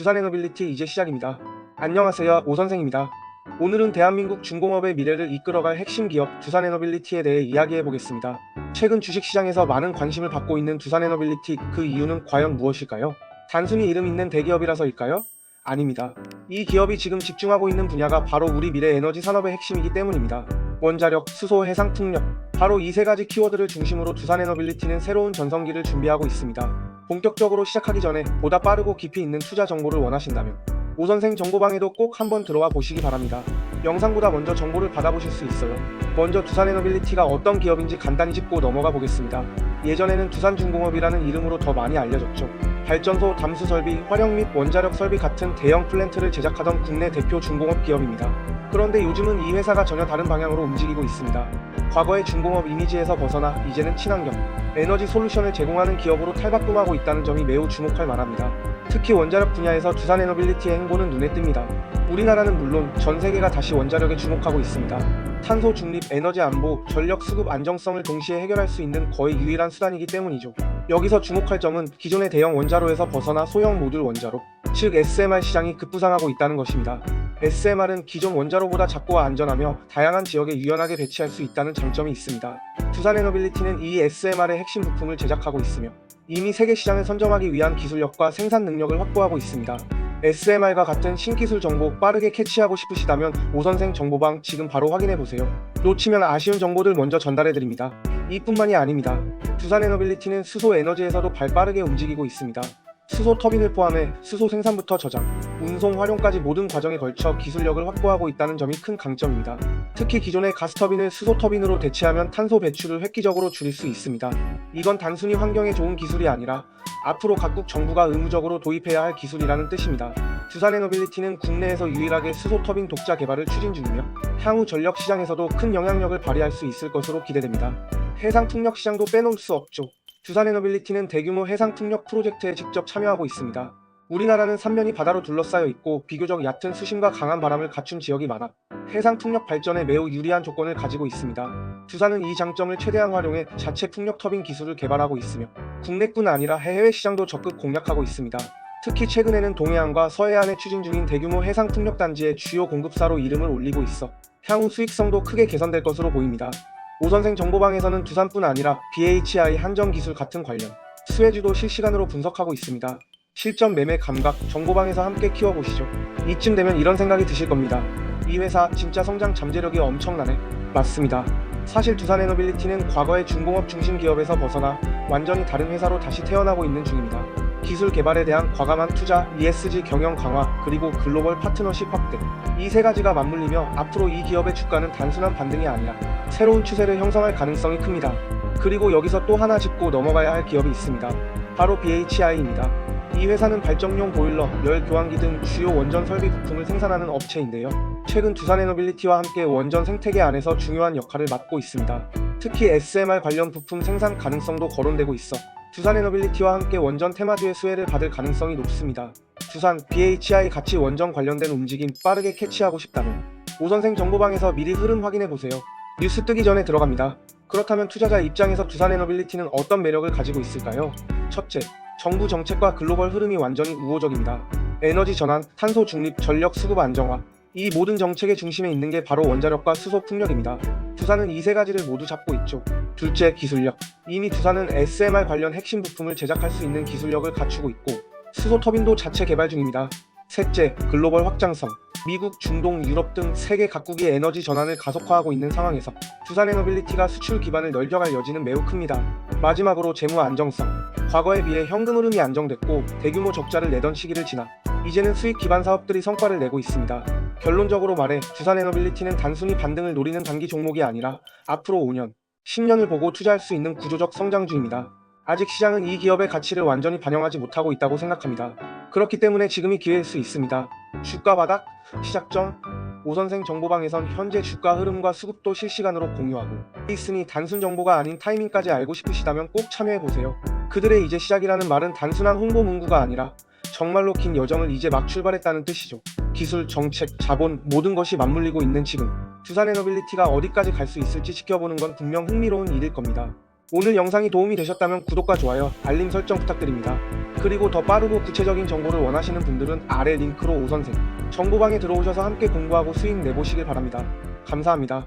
두산에너빌리티 이제 시작입니다. 안녕하세요. 오 선생입니다. 오늘은 대한민국 중공업의 미래를 이끌어갈 핵심 기업 두산에너빌리티에 대해 이야기해 보겠습니다. 최근 주식시장에서 많은 관심을 받고 있는 두산에너빌리티 그 이유는 과연 무엇일까요? 단순히 이름 있는 대기업이라서일까요? 아닙니다. 이 기업이 지금 집중하고 있는 분야가 바로 우리 미래 에너지 산업의 핵심이기 때문입니다. 원자력, 수소, 해상 풍력. 바로 이 세 가지 키워드를 중심으로 두산 에너빌리티는 새로운 전성기를 준비하고 있습니다. 본격적으로 시작하기 전에 보다 빠르고 깊이 있는 투자 정보를 원하신다면 오선생 정보방에도 꼭 한번 들어와 보시기 바랍니다. 영상보다 먼저 정보를 받아보실 수 있어요. 먼저 두산 에너빌리티가 어떤 기업인지 간단히 짚고 넘어가 보겠습니다. 예전에는 두산중공업이라는 이름으로 더 많이 알려졌죠. 발전소, 담수 설비, 화력 및 원자력 설비 같은 대형 플랜트를 제작하던 국내 대표 중공업 기업입니다. 그런데 요즘은 이 회사가 전혀 다른 방향으로 움직이고 있습니다. 과거의 중공업 이미지에서 벗어나 이제는 친환경, 에너지 솔루션을 제공하는 기업으로 탈바꿈하고 있다는 점이 매우 주목할 만합니다. 특히 원자력 분야에서 두산 에너빌리티의 행보는 눈에 띕니다. 우리나라는 물론 전 세계가 다시 원자력에 주목하고 있습니다. 탄소 중립, 에너지 안보, 전력 수급 안정성을 동시에 해결할 수 있는 거의 유일한 수단이기 때문이죠. 여기서 주목할 점은 기존의 대형 원자로에서 벗어나 소형 모듈 원자로, 즉 SMR 시장이 급부상하고 있다는 것입니다. SMR은 기존 원자로보다 작고 안전하며 다양한 지역에 유연하게 배치할 수 있다는 장점이 있습니다. 두산 에너빌리티는 이 SMR의 핵심 부품을 제작하고 있으며 이미 세계 시장을 선점하기 위한 기술력과 생산 능력을 확보하고 있습니다. SMR과 같은 신기술 정보 빠르게 캐치하고 싶으시다면 오선생 정보방 지금 바로 확인해 보세요. 놓치면 아쉬운 정보들 먼저 전달해 드립니다. 이뿐만이 아닙니다. 두산 에너빌리티는 수소 에너지에서도 발 빠르게 움직이고 있습니다. 수소 터빈을 포함해 수소 생산부터 저장, 운송, 활용까지 모든 과정에 걸쳐 기술력을 확보하고 있다는 점이 큰 강점입니다. 특히 기존의 가스 터빈을 수소 터빈으로 대체하면 탄소 배출을 획기적으로 줄일 수 있습니다. 이건 단순히 환경에 좋은 기술이 아니라 앞으로 각국 정부가 의무적으로 도입해야 할 기술이라는 뜻입니다. 두산 에너빌리티는 국내에서 유일하게 수소 터빈 독자 개발을 추진 중이며 향후 전력 시장에서도 큰 영향력을 발휘할 수 있을 것으로 기대됩니다. 해상 풍력 시장도 빼놓을 수 없죠. 두산에너빌리티는 대규모 해상 풍력 프로젝트에 직접 참여하고 있습니다. 우리나라는 삼면이 바다로 둘러싸여 있고 비교적 얕은 수심과 강한 바람을 갖춘 지역이 많아 해상 풍력 발전에 매우 유리한 조건을 가지고 있습니다. 두산은 이 장점을 최대한 활용해 자체 풍력 터빈 기술을 개발하고 있으며 국내뿐 아니라 해외 시장도 적극 공략하고 있습니다. 특히 최근에는 동해안과 서해안에 추진 중인 대규모 해상 풍력 단지의 주요 공급사로 이름을 올리고 있어 향후 수익성도 크게 개선될 것으로 보입니다. 오선생 정보방에서는 두산뿐 아니라 BHI 한정기술 같은 관련 수혜주도 실시간으로 분석하고 있습니다. 실전 매매 감각 정보방에서 함께 키워보시죠. 이쯤 되면 이런 생각이 드실 겁니다. 이 회사 진짜 성장 잠재력이 엄청나네. 맞습니다. 사실 두산 에너빌리티는 과거의 중공업 중심 기업에서 벗어나 완전히 다른 회사로 다시 태어나고 있는 중입니다. 기술 개발에 대한 과감한 투자, ESG 경영 강화, 그리고 글로벌 파트너십 확대. 이 세 가지가 맞물리며 앞으로 이 기업의 주가는 단순한 반등이 아니라 새로운 추세를 형성할 가능성이 큽니다. 그리고 여기서 또 하나 짚고 넘어가야 할 기업이 있습니다. 바로 BHI입니다. 이 회사는 발전용 보일러, 열 교환기 등 주요 원전 설비 부품을 생산하는 업체인데요. 최근 두산 에너빌리티와 함께 원전 생태계 안에서 중요한 역할을 맡고 있습니다. 특히 SMR 관련 부품 생산 가능성도 거론되고 있어 두산에너빌리티와 함께 원전 테마주의 수혜를 받을 가능성이 높습니다. 두산, BHI 같이 원전 관련된 움직임 빠르게 캐치하고 싶다면 오선생 정보방에서 미리 흐름 확인해 보세요. 뉴스 뜨기 전에 들어갑니다. 그렇다면 투자자 입장에서 두산 에너빌리티는 어떤 매력을 가지고 있을까요? 첫째, 정부 정책과 글로벌 흐름이 완전히 우호적입니다. 에너지 전환, 탄소 중립, 전력 수급 안정화. 이 모든 정책의 중심에 있는 게 바로 원자력과 수소 풍력입니다. 두산은 이 세 가지를 모두 잡고 있죠. 둘째, 기술력. 이미 두산은 SMR 관련 핵심 부품을 제작할 수 있는 기술력을 갖추고 있고 수소 터빈도 자체 개발 중입니다. 셋째, 글로벌 확장성. 미국, 중동, 유럽 등 세계 각국이 에너지 전환을 가속화하고 있는 상황에서 두산 에너빌리티가 수출 기반을 넓혀갈 여지는 매우 큽니다. 마지막으로 재무 안정성. 과거에 비해 현금 흐름이 안정됐고 대규모 적자를 내던 시기를 지나 이제는 수익 기반 사업들이 성과를 내고 있습니다. 결론적으로 말해 두산 에너빌리티는 단순히 반등을 노리는 단기 종목이 아니라 앞으로 5년, 10년을 보고 투자할 수 있는 구조적 성장주입니다. 아직 시장은 이 기업의 가치를 완전히 반영하지 못하고 있다고 생각합니다. 그렇기 때문에 지금이 기회일 수 있습니다. 주가 바닥, 시작 전, 오선생 정보방에선 현재 주가 흐름과 수급도 실시간으로 공유하고 있으니 단순 정보가 아닌 타이밍까지 알고 싶으시다면 꼭 참여해보세요. 그들의 이제 시작이라는 말은 단순한 홍보 문구가 아니라 정말로 긴 여정을 이제 막 출발했다는 뜻이죠. 기술, 정책, 자본 모든 것이 맞물리고 있는 지금 두산 에너빌리티가 어디까지 갈 수 있을지 지켜보는 건 분명 흥미로운 일일 겁니다. 오늘 영상이 도움이 되셨다면 구독과 좋아요, 알림 설정 부탁드립니다. 그리고 더 빠르고 구체적인 정보를 원하시는 분들은 아래 링크로 오선생 정보방에 들어오셔서 함께 공부하고 수익 내보시길 바랍니다. 감사합니다.